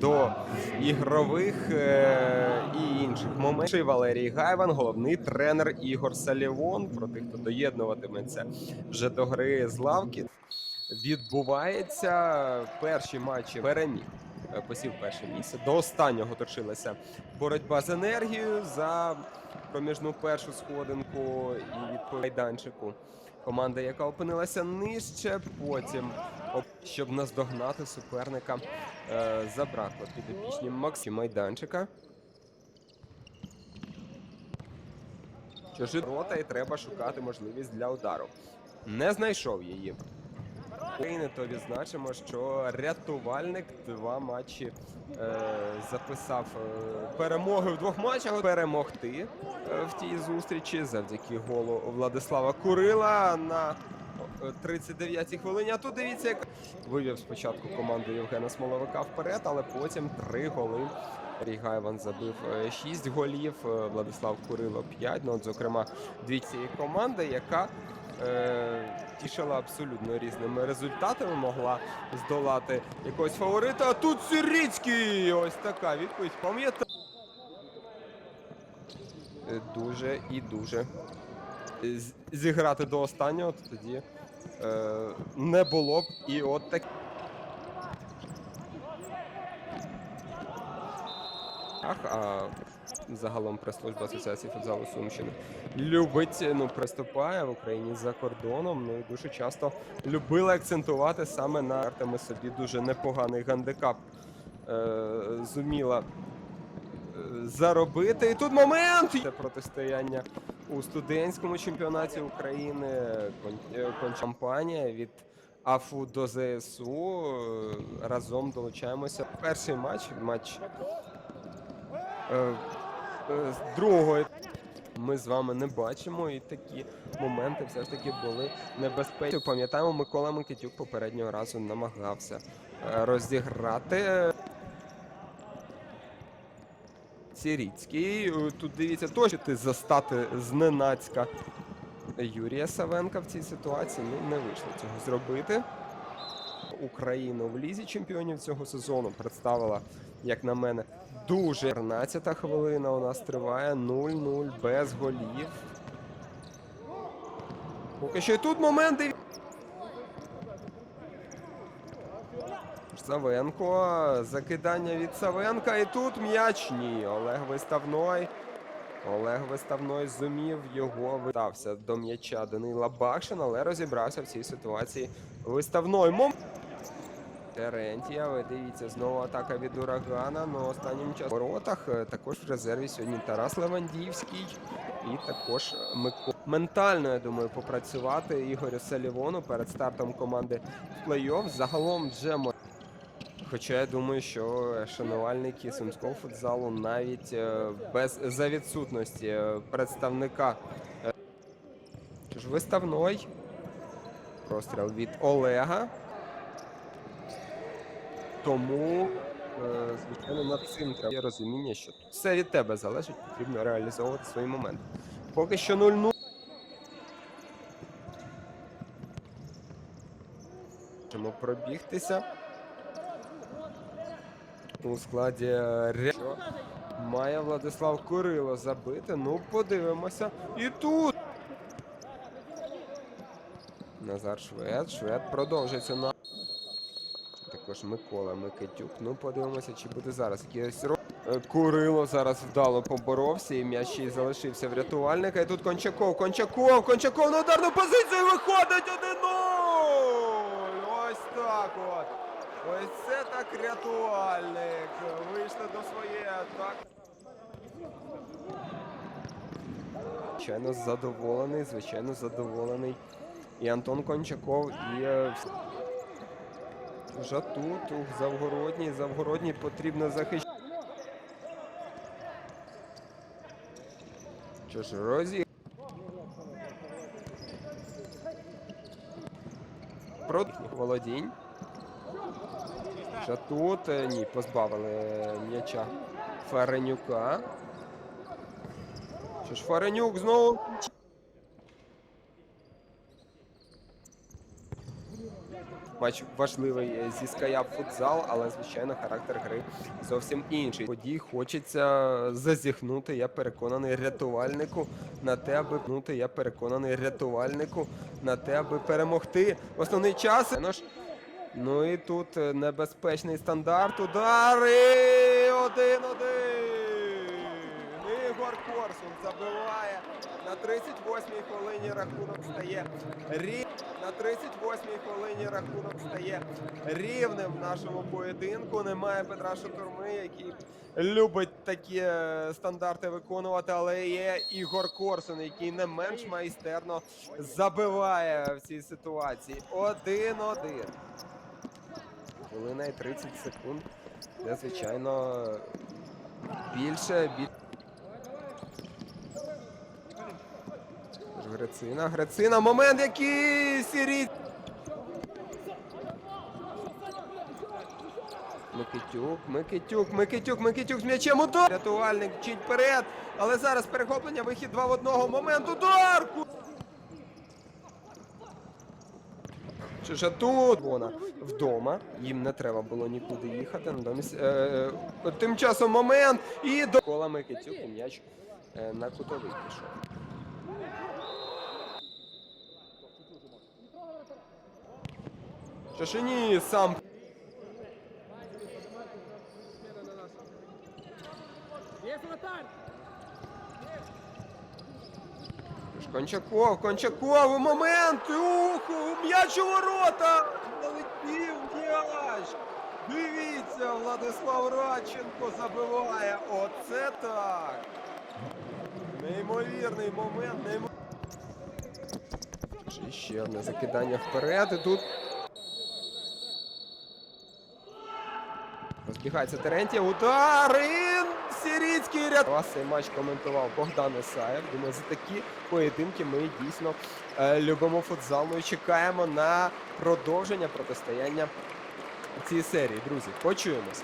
до ігрових е, і інших моментів. Валерій Гайван, головний тренер Ігор Салівон. Про тих, хто доєднуватиметься вже до гри з лавки. Відбувається перші матчі переміг. е, Посів перше місце. До останнього точилася боротьба з енергією за проміжну першу сходинку і від майданчику. Команда, яка опинилася нижче, потім, щоб наздогнати суперника, е, забракло підопічні Максі майданчика. Чужі рота і треба шукати можливість для удару. Не знайшов її. України, то відзначимо, що рятувальник два матчі е, записав е, перемоги в двох матчах. Перемогти е, в тій зустрічі завдяки голу Владислава Курила на 39-й хвилині. А тут дивіться, як вивів спочатку команду Євгена Смоловика вперед, але потім три голи. Рігайван забив 6 голів, е, Владислав Курило 5. Ну, от, зокрема, дві цієї команди, яка е, тішила абсолютно різними результатами, могла здолати якогось фаворита. А тут Сирицький! Ось така відповідь. Пам'ятаю. Е, Дуже і дуже зіграти до останнього, то тоді е, не було б і от так. А загалом прес-служба Асоціації футзалу Сумщини любить, ну, приступає в Україні за кордоном. Ну і дуже часто любила акцентувати саме на Артеми собі дуже непоганий гандикап е, зуміла е, заробити. І тут момент це протистояння у студентському чемпіонаті України. Е, Кампанія від АФУ до ЗСУ. Разом долучаємося. Перший матч, матч е, е, другого ми з вами не бачимо, і такі моменти все ж таки були небезпечні. Пам'ятаємо, Микола Микитюк попереднього разу намагався розіграти. Сіріцький. Е, Тут дивіться, точно ти застати зненацька Юрія Савенка в цій ситуації. Ну, не вийшло цього зробити. Україну в лізі чемпіонів цього сезону представила, як на мене, дуже 14 хвилина у нас триває 0-0 без голів. Поки що і тут моменти. Савенко. Закидання від Савенка. І тут м'яч. Ні. Олег Виставной. Олег Виставной зумів його витався до м'яча Данила Бакшин, але розібрався в цій ситуації. Виставной мом. Терентія, ви дивіться, знову атака від урагана. Ну останнім часом в воротах е, також в резерві сьогодні Тарас Левандівський і також Микола. Ментально, я думаю, попрацювати Ігорю Салівону перед стартом команди в плей-офф. Загалом вже мо- Хоча я думаю, що шанувальники сумського футзалу навіть е, без за відсутності е, представника е, ж виставной простріл від Олега. Тому, е, звичайно, над цим треба є розуміння, що все від тебе залежить, потрібно реалізовувати свої моменти. Поки що 0-0. Можемо пробігтися. У складі е, що має Владислав Курило забити. Ну, подивимося. І тут. Назар Швед. Швед продовжується на. Також Микола Микитюк. Ну, подивимося, чи буде зараз якийсь ро... Е, Курило зараз вдало поборовся, і м'яч ще й залишився в рятувальника. І тут Кончаков, Кончаков, Кончаков на ударну позицію виходить 1-0! Ось так от. Ось це так рятувальник. Вийшли до своєї атаки. Звичайно, задоволений, звичайно, задоволений. І Антон Кончаков, і е, вже тут, у Завгородній, Завгородній потрібно захищати. Що ж, Розі. Про володінь. Ще тут е, ні, позбавили м'яча Ференюка. Що ж, Ференюк знову. матч важливий е, зі Скаяп футзал, але звичайно характер гри зовсім інший. Подій хочеться зазіхнути. Я переконаний рятувальнику на те, аби. Я переконаний рятувальнику на те, аби перемогти основний час. Ну і тут е, небезпечний стандарт. Удари! Один-один! Ігор Корсун забиває. На 38-й хвилині рахунок стає рів... На 38-й хвилині рахунок стає рівним в нашому поєдинку. Немає Петра Шатурми, який любить такі е, стандарти виконувати, але є Ігор Корсун, який не менш майстерно забиває в цій ситуації. Один-один. Хвилина і 30 секунд. Це, звичайно, більше. Біль... Грецина, Грецина, момент, який Сірій. Микитюк, Микитюк, Микитюк, Микитюк з м'ячем удар. Рятувальник вчить вперед. Але зараз перехоплення, вихід два в одного. Момент удар. Тут вона вдома. Їм не треба було нікуди їхати. Натомість е, е, тим часом момент і до кола Микитюк і м'яч е, на кутовий пішов. Чашині сам. Кончаков, Кончаков, момент! Ух, м'яч у ворота! Налетів м'яч! Дивіться, Владислав Радченко забиває. Оце так! Неймовірний момент, неймовірний. Ще одне закидання вперед і тут. Розбігається Терентія. Удар! І Сіріцький ряд. Вас цей матч коментував Богдан Ісаєв. Думаю, за такі поєдинки ми дійсно е, любимо футзал. Ми і чекаємо на продовження протистояння цієї серії. Друзі, почуємось.